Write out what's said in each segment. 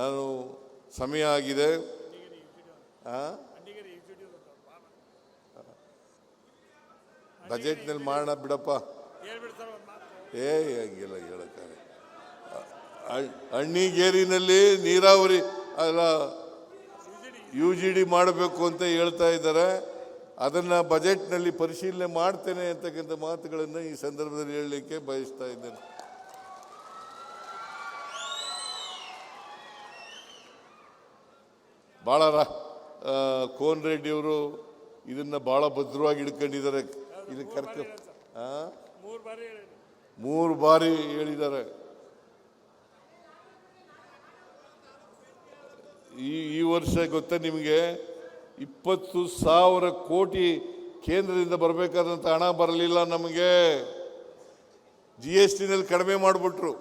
ನಾನು ಸಮಯ ಆಗಿದೆ? ಬಜೆಟ್ನಲ್ಲಿ ಮಾಡೋಣ ಬಿಡಪ್ಪ. ಏ, ಹಂಗಿಲ್ಲ ಹೇಳಕ್ಕಾಗ ಅಣ್ಣಿಗೇರಿನಲ್ಲಿ ನೀರಾವರಿ, ಅಲ್ಲ ಯು ಜಿ ಡಿ ಮಾಡಬೇಕು ಅಂತ ಹೇಳ್ತಾ ಇದ್ದಾರೆ. ಅದನ್ನು ಬಜೆಟ್ನಲ್ಲಿ ಪರಿಶೀಲನೆ ಮಾಡ್ತೇನೆ ಅಂತಕ್ಕಂಥ ಮಾತುಗಳನ್ನು ಈ ಸಂದರ್ಭದಲ್ಲಿ ಹೇಳಲಿಕ್ಕೆ ಬಯಸ್ತಾ ಇದ್ದೇನೆ. ಭಾಳ ರಾ- ರೆಡ್ಡಿ ಕೋನ್ ರೆಡ್ಡಿಯವರು ಇದನ್ನ ಬಹಳ ಭದ್ರವಾಗಿ ಇಡ್ಕೊಂಡಿದ್ದಾರೆ ಇದು ಕರ್ಕ ಮೂರು ಬಾರಿ ಹೇಳಿದ್ರು. ಮೂರು ಬಾರಿ ಹೇಳಿದ್ದಾರೆ. ಈ ಈ ವರ್ಷ ಗೊತ್ತಾ ನಿಮಗೆ ಇಪ್ಪತ್ತು ಸಾವಿರ ಕೋಟಿ ಕೇಂದ್ರದಿಂದ ಬರಬೇಕಾದಂಥ ಹಣ ಬರಲಿಲ್ಲ ನಮಗೆ. ಜಿ ಎಸ್ ಟಿನಲ್ಲಿ ಕಡಿಮೆ ಮಾಡಿಬಿಟ್ರು.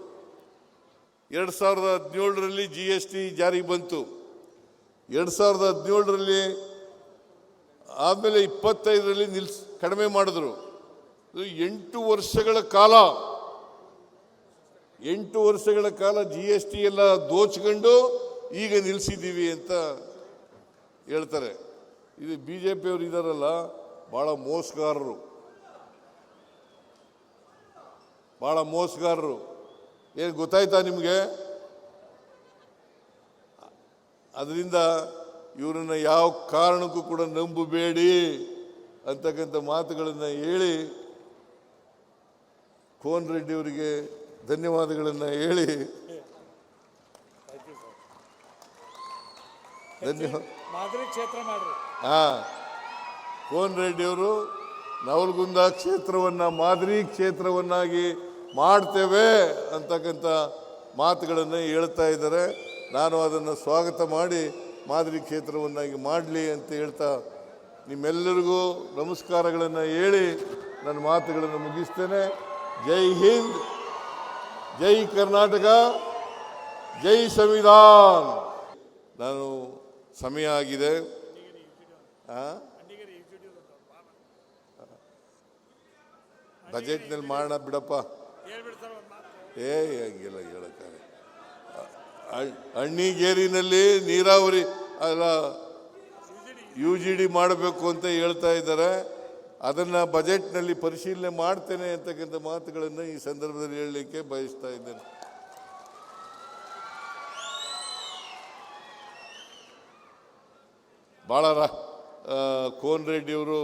ಎರಡು ಸಾವಿರದ ಹದಿನೇಳರಲ್ಲಿ ಜಿ ಎಸ್ ಟಿ ಜಾರಿಗೆ ಬಂತು. ಎರಡು ಸಾವಿರದ ಹದಿನೇಳರಲ್ಲಿ ಆಮೇಲೆ ಇಪ್ಪತ್ತೈದರಲ್ಲಿ ನಿಲ್ಸ್ ಕಡಿಮೆ ಮಾಡಿದ್ರು. ಎಂಟು ವರ್ಷಗಳ ಕಾಲ. ಎಂಟು ವರ್ಷಗಳ ಕಾಲ ಜಿ ಎಸ್ ಟಿ ಎಲ್ಲ ದೋಚ್ಕೊಂಡು ಈಗ ನಿಲ್ಲಿಸಿದ್ದೀವಿ ಅಂತ ಹೇಳ್ತಾರೆ. ಇದು ಬಿ ಜೆ ಪಿಯವರು ಇದ್ದಾರಲ್ಲ ಭಾಳ ಮೋಸಗಾರರು. ಭಾಳ ಮೋಸಗಾರರು. ಏನು ಗೊತ್ತಾಯ್ತಾ ನಿಮಗೆ? ಅದರಿಂದ ಇವರನ್ನು ಯಾವ ಕಾರಣಕ್ಕೂ ಕೂಡ ನಂಬಬೇಡಿ ಅಂತಕ್ಕಂಥ ಮಾತುಗಳನ್ನು ಹೇಳಿ ಕೋನ್ ರೆಡ್ಡಿ ಅವರಿಗೆ ಧನ್ಯವಾದಗಳನ್ನು ಹೇಳಿ. ಧನ್ಯವಾದ ಮಾದರಿ ಕ್ಷೇತ್ರ ಮಾಡ್ರಿ. ಹಾ ಕೋನ್ ರೆಡ್ಡಿ ಅವರು ನವಲಗುಂದ ಕ್ಷೇತ್ರವನ್ನು ಮಾದರಿ ಕ್ಷೇತ್ರವನ್ನಾಗಿ ಮಾಡ್ತೇವೆ ಅಂತಕ್ಕಂಥ ಮಾತುಗಳನ್ನು ಹೇಳ್ತಾ ಇದ್ದಾರೆ. ನಾನು ಅದನ್ನು ಸ್ವಾಗತ ಮಾಡಿ ಮಾದರಿ ಕ್ಷೇತ್ರವನ್ನಾಗಿ ಮಾಡಲಿ ಅಂತ ಹೇಳ್ತಾ ನಿಮ್ಮೆಲ್ಲರಿಗೂ ನಮಸ್ಕಾರಗಳನ್ನು ಹೇಳಿ ನನ್ನ ಮಾತುಗಳನ್ನು ಮುಗಿಸ್ತೇನೆ. ಜೈ ಹಿಂದ್, ಜೈ ಕರ್ನಾಟಕ, ಜೈ ಸಂವಿಧಾನ್. ನಾನು ಸಮಯ ಆಗಿದೆ? ಬಜೆಟ್ನಲ್ಲಿ ಮಾಡೋಣ ಬಿಡಪ್ಪ. ಏ ಹಂಗಿಲ್ಲ ಹೇಳಕ್ಕಾಗ ಅಣ್ಣಿಗೇರಿನಲ್ಲಿ ನೀರಾವರಿ ಅಲ್ಲ ಯು ಜಿ ಡಿ ಮಾಡಬೇಕು ಅಂತ ಹೇಳ್ತಾ ಇದ್ದಾರೆ. ಅದನ್ನು ಬಜೆಟ್ನಲ್ಲಿ ಪರಿಶೀಲನೆ ಮಾಡ್ತೇನೆ ಅಂತಕ್ಕಂಥ ಮಾತುಗಳನ್ನು ಈ ಸಂದರ್ಭದಲ್ಲಿ ಹೇಳಲಿಕ್ಕೆ ಬಯಸ್ತಾ ಇದ್ದೇನೆ. ಭಾಳ ಕೋನ್ ರೆಡ್ಡಿಯವರು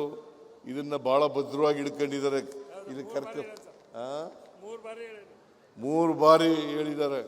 ಇದನ್ನು ಭಾಳ ಭದ್ರವಾಗಿ ಇಟ್ಕೊಂಡಿದ್ದಾರೆ ಇದಕ್ಕೆ ಕರ್ಕ ಮೂರು ಬಾರಿ ಹೇಳಿದ್ದಾರೆ.